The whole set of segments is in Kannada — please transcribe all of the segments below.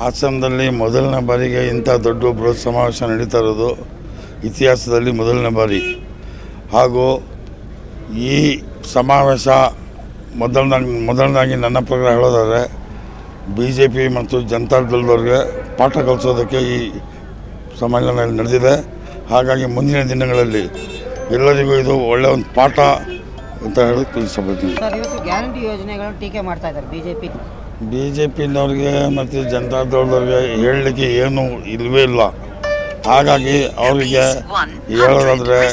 ಹಾಸನದಲ್ಲಿ ಮೊದಲನೇ ಬಾರಿಗೆ ಇಂಥ ದೊಡ್ಡ ಬೃಹತ್ ಸಮಾವೇಶ ನಡೀತಾ ಇರೋದು ಇತಿಹಾಸದಲ್ಲಿ ಮೊದಲನೇ ಬಾರಿ. ಹಾಗೂ ಈ ಸಮಾವೇಶ ಮೊದಲನಾಗಿ ಮೊದಲನಾಗಿ ನನ್ನ ಪ್ರಕಾರ ಹೇಳೋದಾದರೆ ಬಿ ಜೆ ಪಿ ಮತ್ತು ಜನತಾ ದಳದವ್ರಿಗೆ ಪಾಠ ಕಲಿಸೋದಕ್ಕೆ ಈ ಸಮ್ಮೇಳನ ನಡೆದಿದೆ. ಹಾಗಾಗಿ ಮುಂದಿನ ದಿನಗಳಲ್ಲಿ ಎಲ್ಲರಿಗೂ ಇದು ಒಳ್ಳೆಯ ಒಂದು ಪಾಠ ಅಂತ ಹೇಳಿ ತಿಳಿಸಬೇಕು ಗ್ಯಾರಂಟಿ ಯೋಜನೆಗಳನ್ನು ಟೀಕೆ ಮಾಡ್ತಾ ಇದ್ದಾರೆ ಬಿಜೆಪಿ. ಬಿ ಜೆ ಪಿನವ್ರಿಗೆ ಮತ್ತು ಜನತಾದಳದವ್ರಿಗೆ ಹೇಳಲಿಕ್ಕೆ ಏನು ಇಲ್ಲವೇ ಇಲ್ಲ. ಹಾಗಾಗಿ ಅವರಿಗೆ ಹೇಳೋದಾದರೆ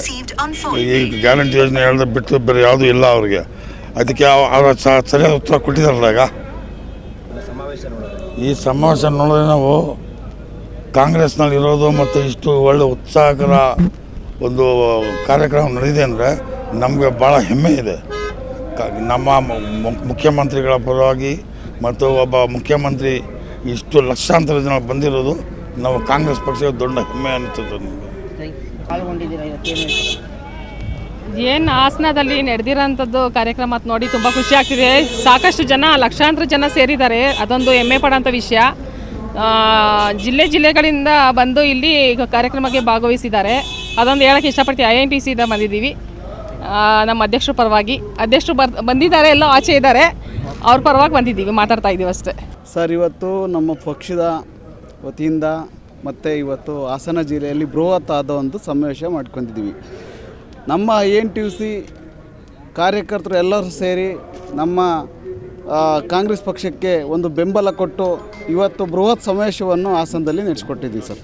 ಈ ಗ್ಯಾರಂಟಿ ಯೋಜನೆ ಹೇಳಿದ್ರೆ ಬಿಟ್ಟು ಬೇರೆ ಯಾವುದೂ ಇಲ್ಲ ಅವರಿಗೆ. ಅದಕ್ಕೆ ಅವ- ಅವರ ಸರಿಯಾದ ಉತ್ತರ ಕೊಟ್ಟಿದ್ದಾರಲ್ಲ ಈಗ. ಈ ಸಮಾವೇಶ ನೋಡಿದ್ರೆ ನಾವು ಕಾಂಗ್ರೆಸ್ನಲ್ಲಿ ಇರೋದು ಮತ್ತು ಇಷ್ಟು ಒಳ್ಳೆ ಉತ್ಸಾಹಕರ ಒಂದು ಕಾರ್ಯಕ್ರಮ ನಡೆದಿದೆ ಅಂದರೆ ನಮಗೆ ಭಾಳ ಹೆಮ್ಮೆ ಇದೆ. ನಮ್ಮ ಮುಖ್ಯಮಂತ್ರಿಗಳ ಪರವಾಗಿ ಮತ್ತು ಒಬ್ಬ ಮುಖ್ಯಮಂತ್ರಿ ಇಷ್ಟು ಲಕ್ಷಾಂತರ ಜನ ಬಂದಿರೋದು ನಾವು ಕಾಂಗ್ರೆಸ್ ಪಕ್ಷ ದೊಡ್ಡ ಹೆಮ್ಮೆ ಅನಿಸುತ್ತೆ ನಮಗೆ? ಏನು ಹಾಸನದಲ್ಲಿ ನಡೆದಿರೋಂಥದ್ದು ಕಾರ್ಯಕ್ರಮ ನೋಡಿ ತುಂಬ ಖುಷಿ ಆಗ್ತಿದೆ. ಸಾಕಷ್ಟು ಜನ ಲಕ್ಷಾಂತರ ಜನ ಸೇರಿದ್ದಾರೆ. ಅದೊಂದು ಹೆಮ್ಮೆ ಪಡೋಂಥ ವಿಷಯ. ಆ, ಜಿಲ್ಲೆ ಜಿಲ್ಲೆಗಳಿಂದ ಬಂದು ಇಲ್ಲಿ ಕಾರ್ಯಕ್ರಮಕ್ಕೆ ಭಾಗವಹಿಸಿದ್ದಾರೆ. ಅದೊಂದು ಹೇಳೋಕ್ಕೆ ಇಷ್ಟಪಡ್ತೀವಿ ಐ ಎನ್ ಟಿ ಸಿಯಿಂದ ಬಂದಿದ್ದೀವಿ. ಆ, ನಮ್ಮ ಅಧ್ಯಕ್ಷರ ಪರವಾಗಿ. ಅಧ್ಯಕ್ಷರು ಬರ್ ಬಂದಿದ್ದಾರೆ ಎಲ್ಲ ಆಚೆ ಇದ್ದಾರೆ. ಅವ್ರ ಪರವಾಗಿ ಬಂದಿದ್ದೀವಿ, ಮಾತಾಡ್ತಾ ಇದ್ದೀವಿ ಅಷ್ಟೇ. ಸರ್, ಇವತ್ತು ನಮ್ಮ ಪಕ್ಷದ ವತಿಯಿಂದ ಮತ್ತು ಇವತ್ತು ಹಾಸನ ಜಿಲ್ಲೆಯಲ್ಲಿ ಬೃಹತ್ ಆದ ಒಂದು ಸಮಾವೇಶ ಮಾಡ್ಕೊಂಡಿದ್ದೀವಿ. ನಮ್ಮ ಎ ಎನ್ ಟಿ ಸಿ ಕಾರ್ಯಕರ್ತರು ಎಲ್ಲರೂ ಸೇರಿ ನಮ್ಮ ಕಾಂಗ್ರೆಸ್ ಪಕ್ಷಕ್ಕೆ ಒಂದು ಬೆಂಬಲ ಕೊಟ್ಟು ಇವತ್ತು ಬೃಹತ್ ಸಮಾವೇಶವನ್ನು ಹಾಸನದಲ್ಲಿ ನಡೆಸ್ಕೊಟ್ಟಿದ್ದೀವಿ ಸರ್.